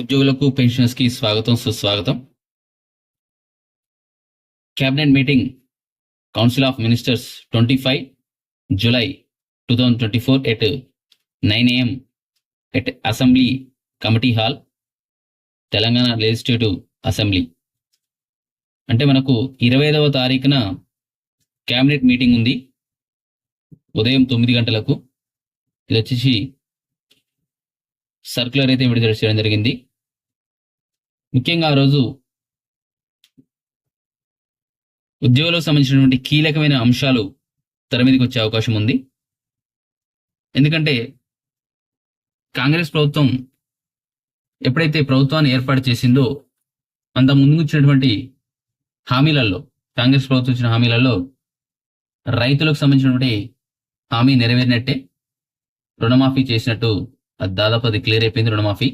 ఉద్యోగులకు పెన్షనర్స్కి స్వాగతం సుస్వాగతం. Cabinet meeting council of ministers twenty five July two thousand twenty four at nine AM at assembly committee hall Telangana legislative assembly. అంటే మనకు ఇరవై ఐదవ తారీఖున క్యాబినెట్ మీటింగ్ ఉంది. ఉదయం తొమ్మిది గంటలకు. ఇది వచ్చేసి సర్క్యులర్ అయితే విడుదల చేయడం జరిగింది. ముఖ్యంగా ఆ రోజు ఉద్యోగులకు సంబంధించినటువంటి కీలకమైన అంశాలు తెర మీదకి వచ్చే అవకాశం ఉంది. ఎందుకంటే కాంగ్రెస్ ప్రభుత్వం ఎప్పుడైతే ప్రభుత్వాన్ని ఏర్పాటు చేసిందో అంత ముందుకు ఇచ్చినటువంటి హామీలలో కాంగ్రెస్ ప్రభుత్వం ఇచ్చిన హామీలలో రైతులకు సంబంధించినటువంటి హామీ నెరవేరినట్టే. రుణమాఫీ చేసినట్టు అది దాదాపు అది క్లియర్ అయిపోయింది రుణమాఫీ.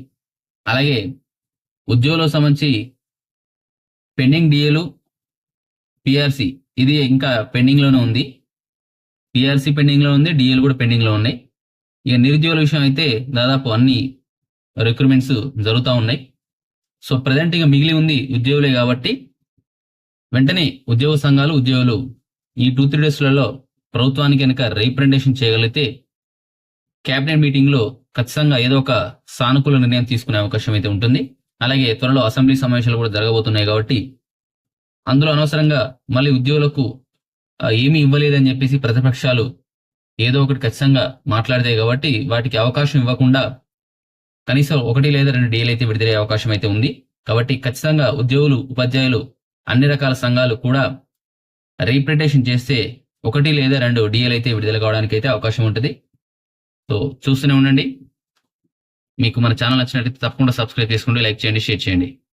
అలాగే ఉద్యోగులకు సంబంధించి పెండింగ్ డిఏలు పిఆర్సి ఇది ఇంకా పెండింగ్లోనే ఉంది. పిఆర్సి పెండింగ్లో ఉంది డిఏలు కూడా పెండింగ్లో ఉన్నాయి. ఇక నిరుద్యోగుల విషయం అయితే దాదాపు అన్ని రిక్రూట్మెంట్స్ జరుగుతూ ఉన్నాయి. సో ప్రజెంట్ ఇక మిగిలి ఉంది ఉద్యోగులే కాబట్టి వెంటనే ఉద్యోగ సంఘాలు ఉద్యోగులు ఈ టూ త్రీ డేస్లలో ప్రభుత్వానికి కనుక రీప్రజెంటేషన్ చేయగలిగితే క్యాబినెట్ మీటింగ్లో ఖచ్చితంగా ఏదో ఒక సానుకూల నిర్ణయం తీసుకునే అవకాశం అయితే ఉంటుంది. అలాగే త్వరలో అసెంబ్లీ సమావేశాలు కూడా జరగబోతున్నాయి కాబట్టి అందులో అనవసరంగా మళ్ళీ ఉద్యోగులకు ఏమీ ఇవ్వలేదని చెప్పేసి ప్రతిపక్షాలు ఏదో ఒకటి ఖచ్చితంగా మాట్లాడతాయి కాబట్టి వాటికి అవకాశం ఇవ్వకుండా కనీసం ఒకటి లేదా రెండు డీలు అయితే విడుదలయ్యే అవకాశం అయితే ఉంది. కాబట్టి ఖచ్చితంగా ఉద్యోగులు ఉపాధ్యాయులు అన్ని రకాల సంఘాలు కూడా రీప్రజెంటేషన్ చేస్తే ఒకటి లేదా రెండు డిఎల్ అయితే విడుదల కావడానికి అయితే అవకాశం ఉంటుంది. సో చూస్తూనే ఉండండి. మీకు మన ఛానల్ నచ్చినట్లయితే తప్పకుండా సబ్స్క్రైబ్ చేసుకోండి లైక్ చేయండి షేర్ చేయండి.